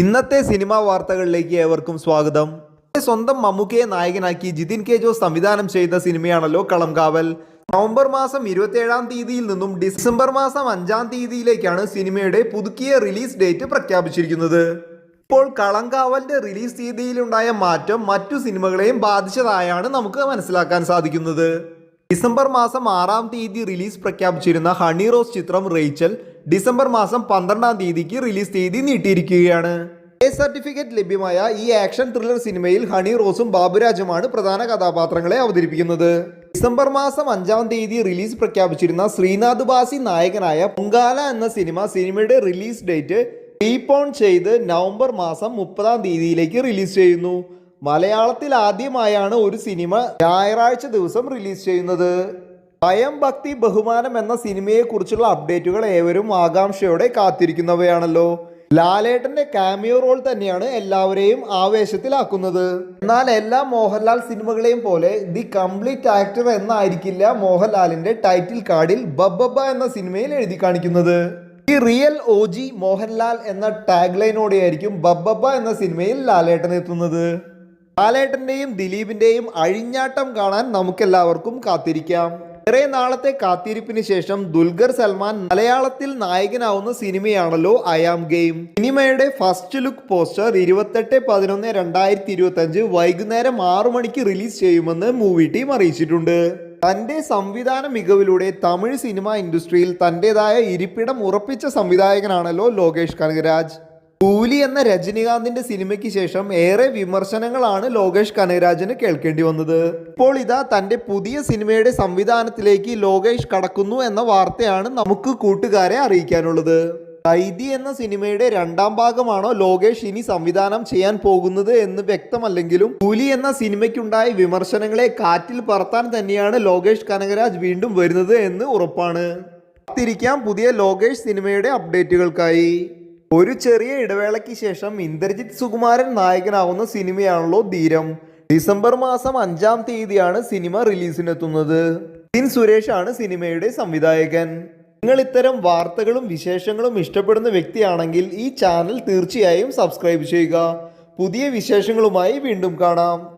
ഇന്നത്തെ സിനിമാ വാർത്തകളിലേക്ക് ഏവർക്കും സ്വാഗതം. സ്വന്തം മമ്മൂക്കയെ നായകനാക്കി ജിതിൻ കെ ജോസ് സംവിധാനം ചെയ്ത സിനിമയാണല്ലോ കളംകാവൽ. നവംബർ മാസം ഇരുപത്തിയേഴാം തീയതിയിൽ നിന്നും ഡിസംബർ മാസം അഞ്ചാം തീയതിയിലേക്കാണ് സിനിമയുടെ പുതുക്കിയ റിലീസ് ഡേറ്റ് പ്രഖ്യാപിച്ചിരിക്കുന്നത്. ഇപ്പോൾ കളങ്കാവലിന്റെ റിലീസ് തീയതിയിലുണ്ടായ മാറ്റം മറ്റു സിനിമകളെയും ബാധിച്ചതായാണ് നമുക്ക് മനസ്സിലാക്കാൻ സാധിക്കുന്നത്. ഡിസംബർ മാസം ആറാം തീയതി റിലീസ് പ്രഖ്യാപിച്ചിരുന്ന ഹണി റോസ് ചിത്രം റേച്ചൽ ഡിസംബർ മാസം പന്ത്രണ്ടാം തീയതിക്ക് റിലീസ് തീയതി നീട്ടിയിരിക്കുകയാണ്. എ സർട്ടിഫിക്കറ്റ് ലഭ്യമായ ഈ ആക്ഷൻ ത്രില്ലർ സിനിമയിൽ ഹണി റോസും ബാബുരാജുമാണ് പ്രധാന കഥാപാത്രങ്ങളെ അവതരിപ്പിക്കുന്നത്. ഡിസംബർ മാസം അഞ്ചാം തീയതി റിലീസ് പ്രഖ്യാപിച്ചിരുന്ന ശ്രീനാഥ് ബാസി നായകനായ പൊങ്കാല എന്ന സിനിമ സിനിമയുടെ റിലീസ് ഡേറ്റ് റീപോൺ ചെയ്ത് നവംബർ മാസം മുപ്പതാം തീയതിയിലേക്ക് റിലീസ് ചെയ്യുന്നു. മലയാളത്തിൽ ആദ്യമായാണ് ഒരു സിനിമ ഞായറാഴ്ച ദിവസം റിലീസ് ചെയ്യുന്നത്. ഭയം ഭക്തി ബഹുമാനം എന്ന സിനിമയെക്കുറിച്ചുള്ള അപ്ഡേറ്റുകൾ ഏവരും ആകാംക്ഷയോടെ കാത്തിരിക്കുന്നവയാണല്ലോ. ലാലേട്ടന്റെ കാമിയോ റോൾ തന്നെയാണ് എല്ലാവരെയും ആവേശത്തിലാക്കുന്നത്. എന്നാൽ എല്ലാ മോഹൻലാൽ സിനിമകളെയും പോലെ ദി കംപ്ലീറ്റ് ആക്ടർ എന്നായിരിക്കില്ല മോഹൻലാലിന്റെ ടൈറ്റിൽ കാർഡിൽ ബബ്ബബ എന്ന സിനിമയിൽ എഴുതി കാണിക്കുന്നത്. ഈ റിയൽ ഒ മോഹൻലാൽ എന്ന ടാഗ് ലൈനോടെയായിരിക്കും ബബ്ബബ എന്ന സിനിമയിൽ ലാലേട്ടൻ എത്തുന്നത്. ലാലേട്ടന്റെയും ദിലീപിന്റെയും അഴിഞ്ഞാട്ടം കാണാൻ നമുക്കെല്ലാവർക്കും കാത്തിരിക്കാം. ഏറെ നാളത്തെ കാത്തിരിപ്പിന് ശേഷം ദുൽഖർ സൽമാൻ മലയാളത്തിൽ നായകനാവുന്ന സിനിമയാണല്ലോ അയാം ഗെയിം. സിനിമയുടെ ഫസ്റ്റ് ലുക്ക് പോസ്റ്റർ ഇരുപത്തെട്ട് പതിനൊന്ന് രണ്ടായിരത്തി ഇരുപത്തി അഞ്ച് വൈകുന്നേരം ആറു മണിക്ക് റിലീസ് ചെയ്യുമെന്ന് മൂവി ടീം അറിയിച്ചിട്ടുണ്ട്. തന്റെ സംവിധാന മികവിലൂടെ തമിഴ് സിനിമ ഇൻഡസ്ട്രിയിൽ തന്റേതായ ഇരിപ്പിടം ഉറപ്പിച്ച സംവിധായകനാണല്ലോ ലോകേഷ് കനകരാജ്. കൂലി എന്ന രജനികാന്തിന്റെ സിനിമയ്ക്ക് ശേഷം ഏറെ വിമർശനങ്ങളാണ് ലോകേഷ് കനകരാജന് കേൾക്കേണ്ടി വന്നത്. ഇപ്പോൾ ഇതാ തന്റെ പുതിയ സിനിമയുടെ സംവിധാനത്തിലേക്ക് ലോകേഷ് കടക്കുന്നു എന്ന വാർത്തയാണ് നമുക്ക് കൂട്ടുകാരെ അറിയിക്കാനുള്ളത്. കൈദി എന്ന സിനിമയുടെ രണ്ടാം ഭാഗമാണോ ലോകേഷ് ഇനി സംവിധാനം ചെയ്യാൻ പോകുന്നത് എന്ന് വ്യക്തമല്ലെങ്കിലും കൂലി എന്ന സിനിമയ്ക്കുണ്ടായ വിമർശനങ്ങളെ കാറ്റിൽ പറത്താൻ തന്നെയാണ് ലോകേഷ് കനകരാജ് വീണ്ടും വരുന്നത് എന്ന് ഉറപ്പാണ്. കാത്തിരിക്കാം പുതിയ ലോകേഷ് സിനിമയുടെ അപ്ഡേറ്റുകൾക്കായി. ഒരു ചെറിയ ഇടവേളയ്ക്ക് ശേഷം ഇന്ദ്രജിത് സുകുമാരൻ നായകനാവുന്ന സിനിമയാണല്ലോ ധീരം. ഡിസംബർ മാസം അഞ്ചാം തീയതിയാണ് സിനിമ റിലീസിനെത്തുന്നത്. നിതിൻ സുരേഷ് ആണ് സിനിമയുടെ സംവിധായകൻ. നിങ്ങൾ ഇത്തരം വാർത്തകളും വിശേഷങ്ങളും ഇഷ്ടപ്പെടുന്ന വ്യക്തിയാണെങ്കിൽ ഈ ചാനൽ തീർച്ചയായും സബ്സ്ക്രൈബ് ചെയ്യുക. പുതിയ വിശേഷങ്ങളുമായി വീണ്ടും കാണാം.